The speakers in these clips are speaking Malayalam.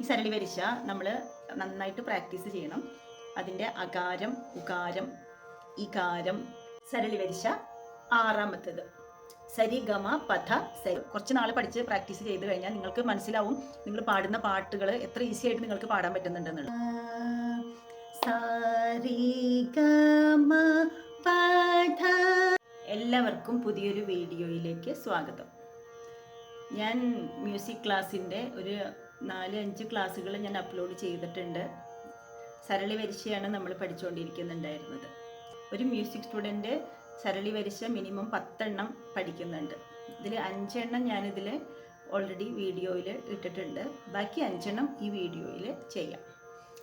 ഈ സരളി വരിശ നമ്മൾ നന്നായിട്ട് പ്രാക്ടീസ് ചെയ്യണം. അതിന്റെ അകാരം ഉകാരം ഇകാരം സരളി വരിശ ആറാമത്തേത്. സരി ഗമ പഥ സരി കുറച്ച് നാൾ പഠിച്ച് പ്രാക്ടീസ് ചെയ്ത് കഴിഞ്ഞാൽ നിങ്ങൾക്ക് മനസ്സിലാവും നിങ്ങൾ പാടുന്ന പാട്ടുകൾ എത്ര ഈസി ആയിട്ട് നിങ്ങൾക്ക് പാടാൻ പറ്റുന്നുണ്ടെന്നുള്ളത്. എല്ലാവർക്കും പുതിയൊരു വീഡിയോയിലേക്ക് സ്വാഗതം. ഞാൻ മ്യൂസിക് ക്ലാസ്സിന്റെ ഒരു നാല് അഞ്ച് ക്ലാസ്സുകൾ ഞാൻ അപ്ലോഡ് ചെയ്തിട്ടുണ്ട്. സരളി വരിശയാണ് നമ്മൾ പഠിച്ചുകൊണ്ടിരിക്കുന്നുണ്ടായിരുന്നത്. ഒരു മ്യൂസിക് സ്റ്റുഡന്റ് സരളി വരിശ മിനിമം പത്തെണ്ണം പഠിക്കുന്നുണ്ട്. ഇതിൽ അഞ്ചെണ്ണം ഞാനിതിൽ ഓൾറെഡി വീഡിയോയിൽ ഇട്ടിട്ടുണ്ട്. ബാക്കി അഞ്ചെണ്ണം ഈ വീഡിയോയിൽ ചെയ്യാം.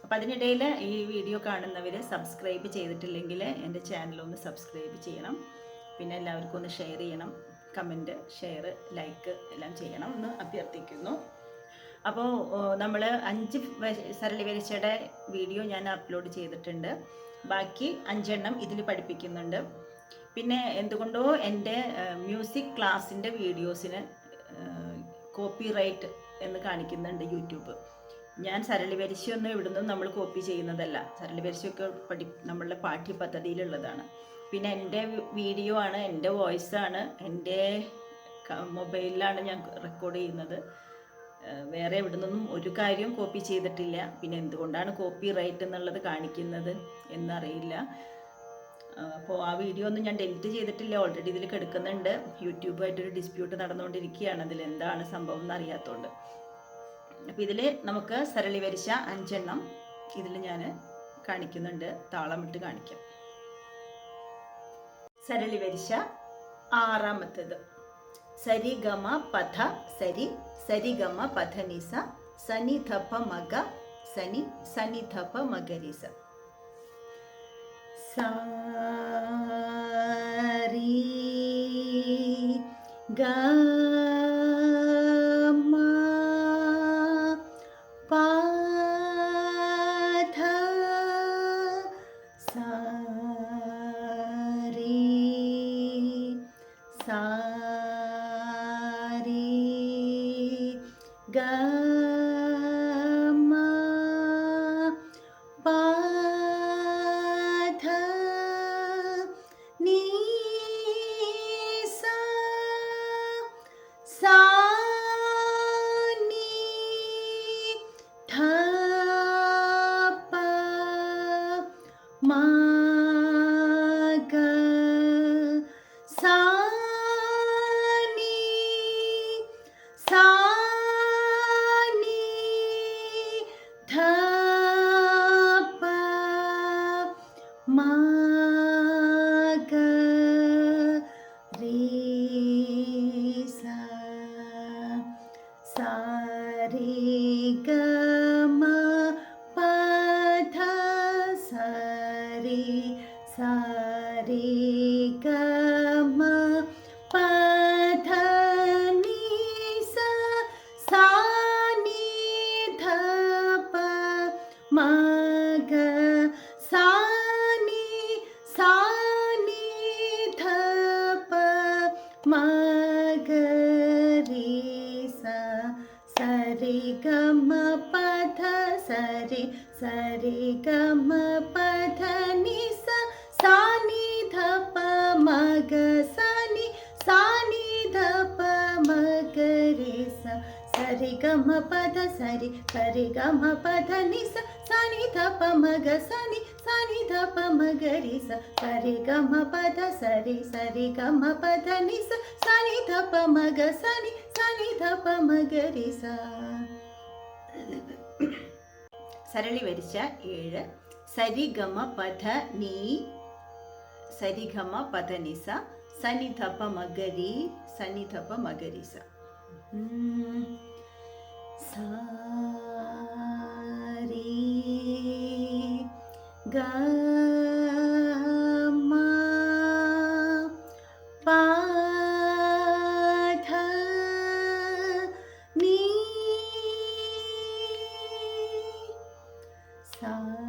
അപ്പം അതിനിടയിൽ ഈ വീഡിയോ കാണുന്നവർ സബ്സ്ക്രൈബ് ചെയ്തിട്ടില്ലെങ്കിൽ എന്റെ ചാനലൊന്ന് സബ്സ്ക്രൈബ് ചെയ്യണം. പിന്നെ എല്ലാവർക്കും ഒന്ന് ഷെയർ ചെയ്യണം. കമന്റ് ഷെയർ ലൈക്ക് എല്ലാം ചെയ്യണം. എന്ന് അഭ്യർത്ഥിക്കുന്നു. അപ്പോൾ നമ്മൾ അഞ്ച് വ- സരളി വരിച്ചയുടെ വീഡിയോ ഞാൻ അപ്ലോഡ് ചെയ്തിട്ടുണ്ട്. ബാക്കി അഞ്ചെണ്ണം ഇതിൽ പഠിപ്പിക്കുന്നുണ്ട്. പിന്നെ എന്തുകൊണ്ടോ എന്റെ മ്യൂസിക് ക്ലാസ്സിന്റെ വീഡിയോസിന് കോപ്പി റൈറ്റ് എന്ന് കാണിക്കുന്നുണ്ട് യൂട്യൂബ്. ഞാൻ സരളി വരിശയൊന്നും ഇവിടുന്ന് നമ്മൾ കോപ്പി ചെയ്യുന്നതല്ല. സരളി വരിശയൊക്കെ പഠി നമ്മളുടെ പാഠ്യപദ്ധതിയിലുള്ളതാണ്. പിന്നെ എന്റെ വീഡിയോ ആണ് എന്റെ വോയിസ് ആണ് എന്റെ മൊബൈലിലാണ് ഞാൻ റെക്കോർഡ് ചെയ്യുന്നത്. വേറെ എവിടെ നിന്നും ഒരു കാര്യവും കോപ്പി ചെയ്തിട്ടില്ല. പിന്നെ എന്തുകൊണ്ടാണ് കോപ്പി റൈറ്റ് എന്നുള്ളത് കാണിക്കുന്നത് എന്നറിയില്ല. അപ്പോൾ ആ വീഡിയോ ഒന്നും ഞാൻ ഡെലിറ്റ് ചെയ്തിട്ടില്ല. ഓൾറെഡി ഇതിൽ കിടക്കുന്നുണ്ട്. യൂട്യൂബായിട്ടൊരു ഡിസ്പ്യൂട്ട് നടന്നുകൊണ്ടിരിക്കുകയാണ്. അതിൽ എന്താണ് സംഭവം എന്ന് അറിയാത്തതുകൊണ്ട് അപ്പോൾ ഇതിൽ നമുക്ക് സരളി വരിച്ച അഞ്ചെണ്ണം ഇതിൽ ഞാൻ കാണിക്കുന്നുണ്ട്. താളമിട്ട് കാണിക്കാം. സരളി വരിച്ച ആറാമത്തേത്. സരി ഗമ പഥ സരി സരി ഗമ പഥ നിസ സനി ധപ മഗ സനി സനി ധപ ഗമ സരി ഗ മ പ ധ സരി സരി ഗ മ പ ധ നി സ സാ നി ധ പ മ ഗ സാ നി സാ നി ധ പ മ ഗ രി സ സരി ഗ മ പ ധ സരി സരി ഗ മ പ ധ നി സ സാ നി ധ പ മ ഗ സാ നി സാ നി ധ പ മ ഗ രി സ സരി ഗ മ പ ധ സരി സരി ഗ മ പ ധ നി സ സാ നി ധ പ മ ഗ സാ നി സാ നി ധ പ മ ഗ രി സ സരളി വരിച്ച ഏഴ് സരിഗമ പഥ നീ സരിഗമ പഥ നിസ സനിധപ മഗരി സനിധപ മഗരിസ ഉം. സാരി ഗമ സാരി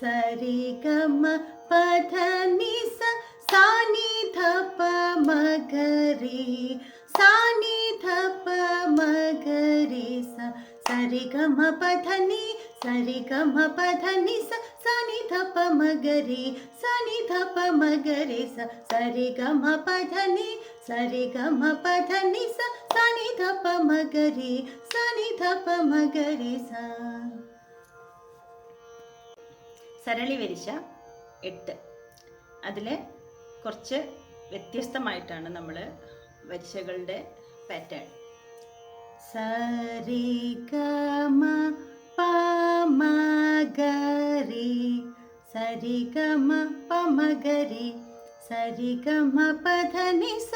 సరిగమ పధ నిస సానిధ ప మగరి సానిధ ప మగరి స సరిగమ పధని సరిగమ పధని స సనిధ ప మగరి సనిధ ప మగరి స సరిగమ పధని సరిగమ పధని స సనిధ ప మగరి సనిధ ప మగరి స സരളി വരിശ എട്ട്. അതിൽ കുറച്ച് വ്യത്യസ്തമായിട്ടാണ് നമ്മൾ വരിശകളുടെ പാറ്റേൺ സരി ഗമ പമഗരി സരി ഗമ പമഗരി സരി ഗമ പധനി സ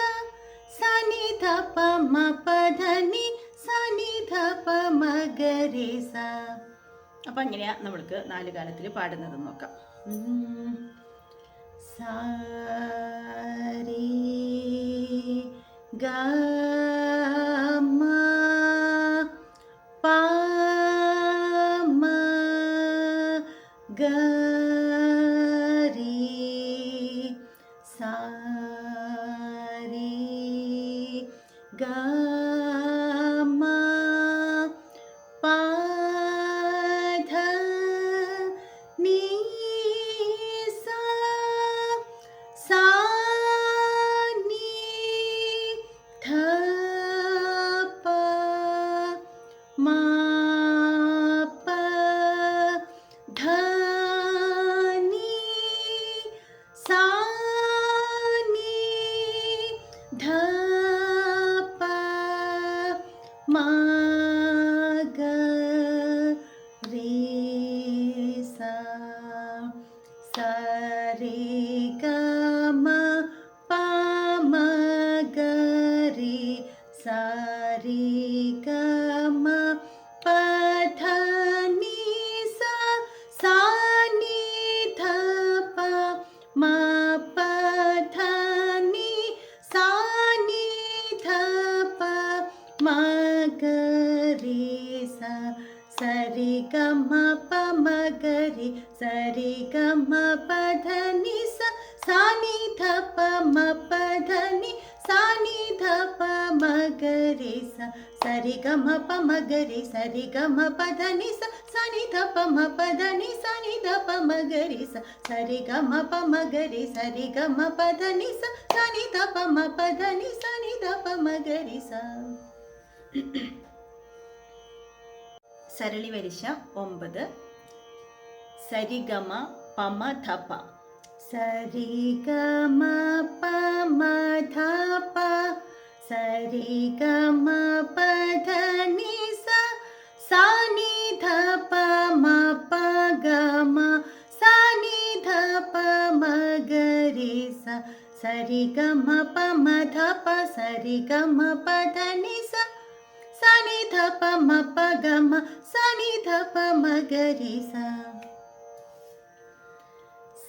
സനി ധ പമ പധനി സനി ധ പമഗരി സ. അപ്പം എങ്ങനെയാ നമ്മൾക്ക് നാല് കാലത്തിൽ പാടുന്നത് നോക്കാം. സാരി ഗ Ma രി ഗ മ പ മ ഗ രി സ രി ഗ മ പ ധ ni സ സ ni ധ പ മ പ ധ ni സ ni ധ പ മ ഗ രി സ സരളി വരിശ ഒമ്പത് സരിഗമ പമ ധപ സരിഗമ പമ ധപ സരിഗമ പധ നി സ സ നി ധ പ മ പ ഗ മ സ നി ധ പ മ ഗ രി സ സരി ഗ മ പ മ ധ പ സരി ഗ മ പ ധ നി സ സ നി ധ പ മ പ ഗ മ സ നി ധ പ മ ഗ രി സ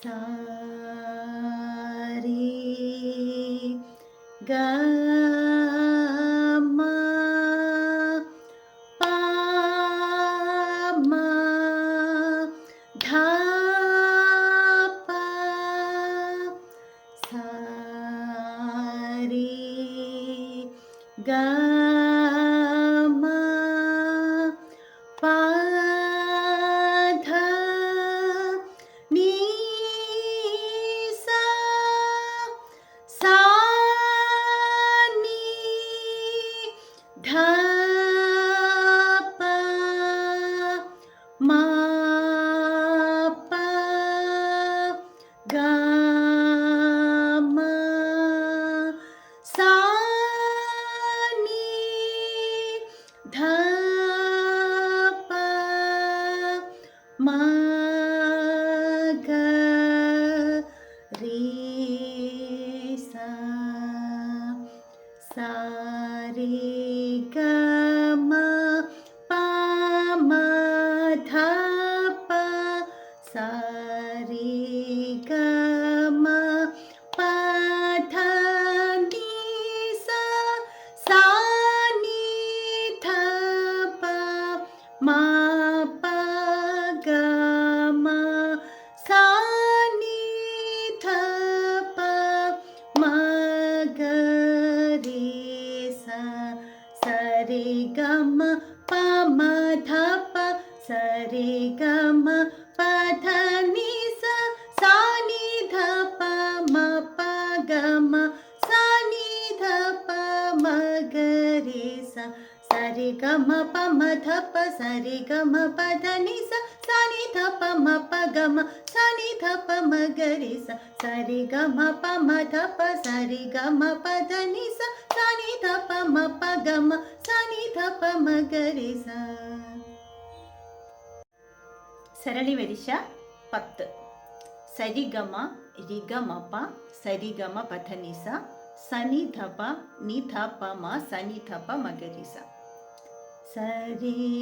സാ ഗമ പധ നി സ സാനി ധപ മ പ ഗമ സാനി ധപ മ ഗരി സ സരി ഗമ പമ ധപ സരി ഗമ പധ നി സ സാനി ധപ മ പ ഗമ സാനി ധപ മ ഗരി സ സരി ഗമ പമ ധപ സരി ഗമ പധ നി സ സാനി ധപ മ പ ഗമ സാനി ധപ മ ഗരി സ സരളി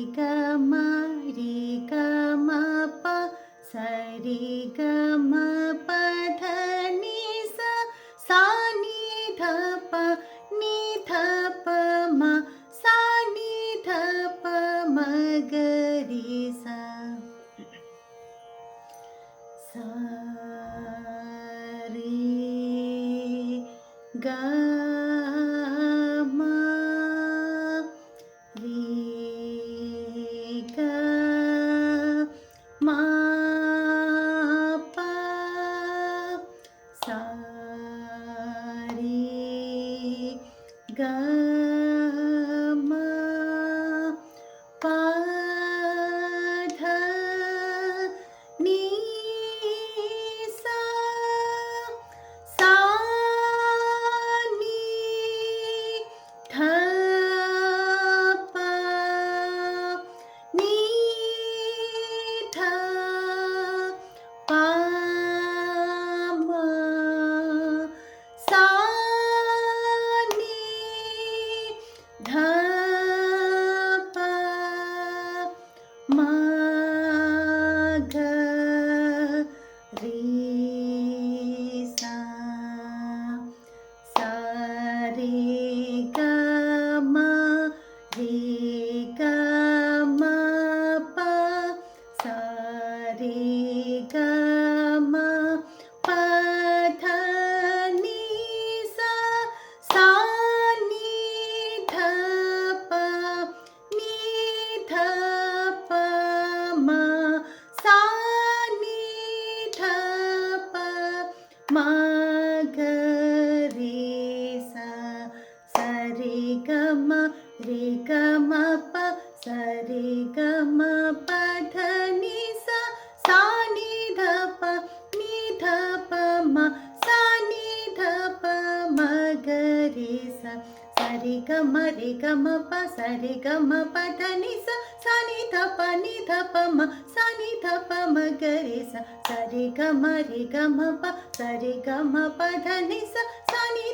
മ ഗ രി സ സരി ഗ മ രി ഗ മ പ సని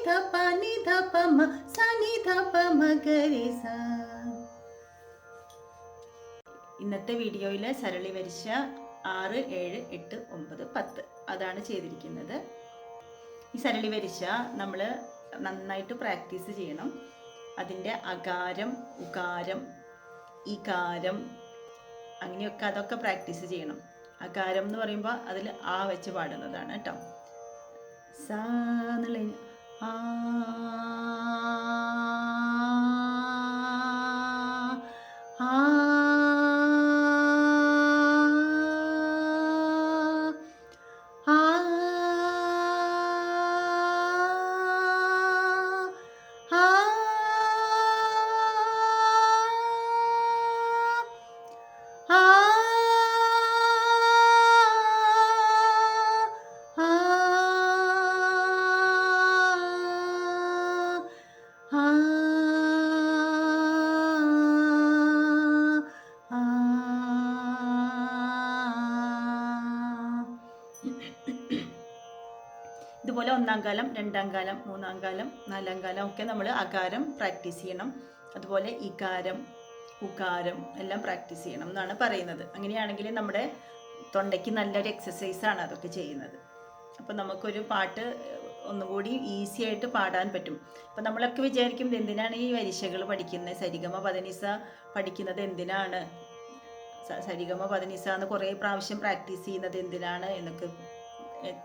ధ ప ని ధ ప మ సని ధ ప మ గరి സ ഇന്നത്തെ വീഡിയോയിൽ സരളി വരിച്ച ആറ് ഏഴ് എട്ട് ഒമ്പത് പത്ത് അതാണ് ചെയ്തിരിക്കുന്നത്. ഈ സരളി വരിച്ച നമ്മൾ നന്നായിട്ട് പ്രാക്ടീസ് ചെയ്യണം. അതിന്റെ അകാരം ഉകാരം ഇകാരം അങ്ങനെയൊക്കെ അതൊക്കെ പ്രാക്ടീസ് ചെയ്യണം. അകാരം എന്ന് പറയുമ്പോൾ അതിൽ ആ വെച്ച് പാടുന്നതാണ് കേട്ടോ. സാ എന്നുള്ള ഇതുപോലെ ഒന്നാം കാലം രണ്ടാം കാലം മൂന്നാം കാലം നാലാം കാലം ഒക്കെ നമ്മൾ അകാരം പ്രാക്ടീസ് ചെയ്യണം. അതുപോലെ ഇകാരം ഉകാരം എല്ലാം പ്രാക്ടീസ് ചെയ്യണം എന്നാണ് പറയുന്നത്. അങ്ങനെയാണെങ്കിൽ നമ്മുടെ തൊണ്ടയ്ക്ക് നല്ലൊരു എക്സസൈസാണ് അതൊക്കെ ചെയ്യുന്നത്. അപ്പോൾ നമുക്കൊരു പാട്ട് ഒന്നുകൂടി ഈസി ആയിട്ട് പാടാൻ പറ്റും. അപ്പം നമ്മളൊക്കെ വിചാരിക്കും എന്തിനാണ് ഈ വരിശകൾ പഠിക്കുന്നത്? സരിഗമ പതനിസ പഠിക്കുന്നത് എന്തിനാണ്? സരിഗമ പതനിസ എന്ന് കുറേ പ്രാവശ്യം പ്രാക്ടീസ് ചെയ്യുന്നത് എന്തിനാണ് എന്നൊക്കെ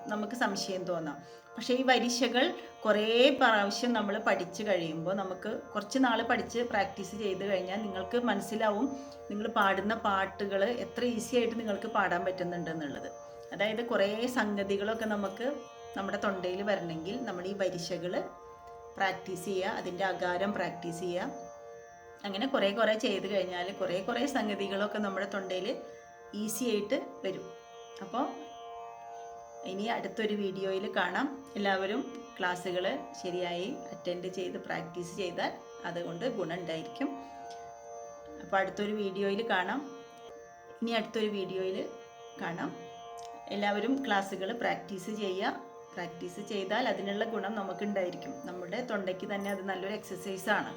നമുക്ക് സംശയം തോന്നാം. പക്ഷേ ഈ വരിശകൾ കുറേ പ്രാവശ്യം നമ്മൾ പഠിച്ചു കഴിയുമ്പോൾ നമുക്ക് കുറച്ച് നാൾ പഠിച്ച് പ്രാക്ടീസ് ചെയ്ത് കഴിഞ്ഞാൽ നിങ്ങൾക്ക് മനസ്സിലാവും നിങ്ങൾ പാടുന്ന പാട്ടുകൾ എത്ര ഈസി ആയിട്ട് നിങ്ങൾക്ക് പാടാൻ പറ്റുന്നുണ്ട് എന്നുള്ളത്. അതായത് കുറേ സംഗതികളൊക്കെ നമുക്ക് നമ്മുടെ തൊണ്ടയിൽ വരണമെങ്കിൽ നമ്മൾ ഈ വരിശകൾ പ്രാക്ടീസ് ചെയ്യുക അതിന്റെ അകാരം പ്രാക്ടീസ് ചെയ്യുക. അങ്ങനെ കുറേ കുറേ ചെയ്ത് കഴിഞ്ഞാൽ കുറേ കുറേ സംഗതികളൊക്കെ നമ്മുടെ തൊണ്ടയിൽ ഈസി ആയിട്ട് വരും. അപ്പോൾ ഇനി അടുത്തൊരു വീഡിയോയിൽ കാണാം. എല്ലാവരും ക്ലാസ്സുകൾ ശരിയായി അറ്റൻഡ് ചെയ്ത് പ്രാക്ടീസ് ചെയ്താൽ അതുകൊണ്ട് ഗുണമുണ്ടായിരിക്കും. അപ്പോൾ അടുത്തൊരു വീഡിയോയിൽ കാണാം. ഇനി അടുത്തൊരു വീഡിയോയിൽ കാണാം. എല്ലാവരും ക്ലാസ്സുകൾ പ്രാക്ടീസ് ചെയ്യുക. പ്രാക്ടീസ് ചെയ്താൽ അതിനുള്ള ഗുണം നമുക്കുണ്ടായിരിക്കും. നമ്മുടെ തൊണ്ടയ്ക്ക് തന്നെ അത് നല്ലൊരു എക്സസൈസാണ്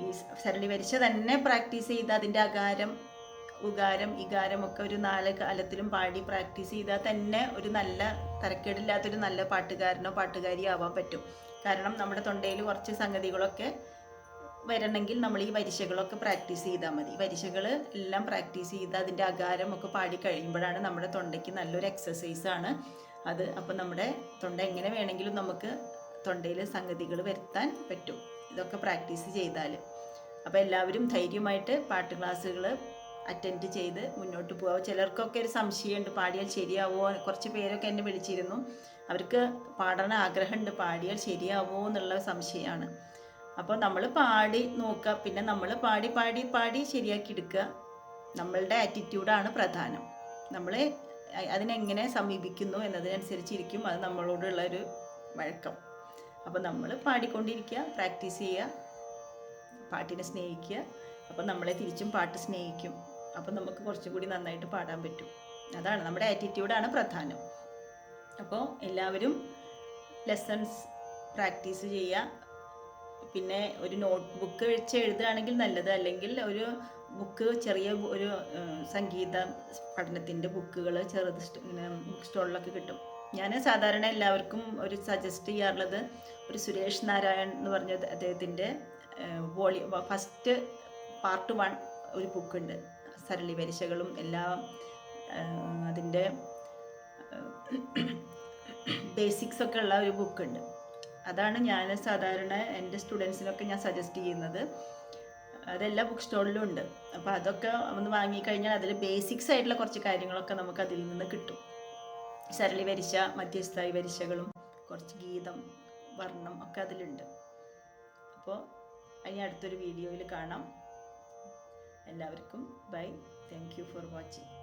ഈ സരളി വരിച്ച തന്നെ പ്രാക്ടീസ് ചെയ്ത് അതിന്റെ അകാരം ഉകാരം ഇകാരം ഒക്കെ ഒരു നാല് കാലത്തിലും പാടി പ്രാക്ടീസ് ചെയ്താൽ തന്നെ ഒരു നല്ല തരക്കേടില്ലാത്തൊരു നല്ല പാട്ടുകാരനോ പാട്ടുകാരിയോ ആവാൻ പറ്റും. കാരണം നമ്മുടെ തൊണ്ടയിൽ കുറച്ച് സംഗതികളൊക്കെ വരണമെങ്കിൽ നമ്മൾ ഈ വരിശകളൊക്കെ പ്രാക്ടീസ് ചെയ്താൽ മതി. വരിശകൾ എല്ലാം പ്രാക്ടീസ് ചെയ്ത് അതിന്റെ അകാരം ഒക്കെ പാടി കഴിയുമ്പോഴാണ് നമ്മുടെ തൊണ്ടയ്ക്ക് നല്ലൊരു എക്സസൈസാണ് അത് അപ്പം നമ്മുടെ തൊണ്ട എങ്ങനെ വേണമെങ്കിലും നമുക്ക് തൊണ്ടയിൽ സംഗതികൾ വരുത്താൻ പറ്റും. ഇതൊക്കെ പ്രാക്ടീസ് ചെയ്താൽ അപ്പോൾ എല്ലാവരും ധൈര്യമായിട്ട് പാട്ട് ക്ലാസ്സുകൾ അറ്റൻഡ് ചെയ്ത് മുന്നോട്ട് പോകാം ചിലർക്കൊക്കെ ഒരു സംശയമുണ്ട് പാടിയാൽ ശരിയാവുമോ കുറച്ച് പേരൊക്കെ എന്നെ വിളിച്ചിരുന്നു. അവർക്ക് പാടണ ആഗ്രഹമുണ്ട് പാടിയാൽ ശരിയാവുമോ എന്നുള്ള സംശയമാണ്. അപ്പോൾ നമ്മൾ പാടി നോക്കുക പിന്നെ നമ്മൾ പാടി പാടി പാടി ശരിയാക്കി എടുക്കുക നമ്മളുടെ ആറ്റിറ്റ്യൂഡാണ് പ്രധാനം. നമ്മൾ അതിനെങ്ങനെ സമീപിക്കുന്നു എന്നതിനനുസരിച്ചിരിക്കും അത് നമ്മളോടുള്ള ഒരു വഴക്കം. അപ്പോൾ നമ്മൾ പാടിക്കൊണ്ടിരിക്കുക പ്രാക്ടീസ് ചെയ്യുക പാട്ടിനെ സ്നേഹിക്കുക. അപ്പോൾ നമ്മളെ തിരിച്ചും പാട്ട് സ്നേഹിക്കും. അപ്പോൾ നമുക്ക് കുറച്ചും കൂടി നന്നായിട്ട് പാടാൻ പറ്റും. അതാണ് നമ്മുടെ ആറ്റിറ്റ്യൂഡാണ് പ്രധാനം. അപ്പോൾ എല്ലാവരും ലെസൺസ് പ്രാക്ടീസ് ചെയ്യുക. പിന്നെ ഒരു നോട്ട് ബുക്ക് വെച്ച് എഴുതുകയാണെങ്കിൽ നല്ലത്. അല്ലെങ്കിൽ ഒരു ബുക്ക് ചെറിയ ഒരു സംഗീത പഠനത്തിന്റെ ബുക്കുകൾ ചെറുത് ബുക്ക് സ്റ്റോളിലൊക്കെ കിട്ടും. ഞാൻ സാധാരണ എല്ലാവർക്കും ഒരു സജസ്റ്റ് ചെയ്യാറുള്ളത് ഒരു സുരേഷ് നാരായൺ എന്ന് പറഞ്ഞ അദ്ദേഹത്തിന്റെ വോളി ഫസ്റ്റ് പാർട്ട് വൺ ഒരു ബുക്കുണ്ട് സരളി വരിശകളും എല്ലാം അതിന്റെ ബേസിക്സ് ഒക്കെ ഉള്ള ഒരു ബുക്കുണ്ട് അതാണ് ഞാൻ സാധാരണ എന്റെ സ്റ്റുഡൻസിനൊക്കെ ഞാൻ സജസ്റ്റ് ചെയ്യുന്നത്. അതെല്ലാ ബുക്ക് സ്റ്റോളിലും ഉണ്ട്. അപ്പോൾ അതൊക്കെ ഒന്ന് വാങ്ങിക്കഴിഞ്ഞാൽ അതിൽ ബേസിക്സ് ആയിട്ടുള്ള കുറച്ച് കാര്യങ്ങളൊക്കെ നമുക്ക് അതിൽ നിന്ന് കിട്ടും. സരളി വരിശ മധ്യസ്ഥായി വരിശകളും കുറച്ച് ഗീതം വർണം ഒക്കെ അതിലുണ്ട്. അപ്പോൾ ഇനി അടുത്തൊരു വീഡിയോയിൽ കാണാം. എല്ലാവർക്കും ബൈ. Thank for watching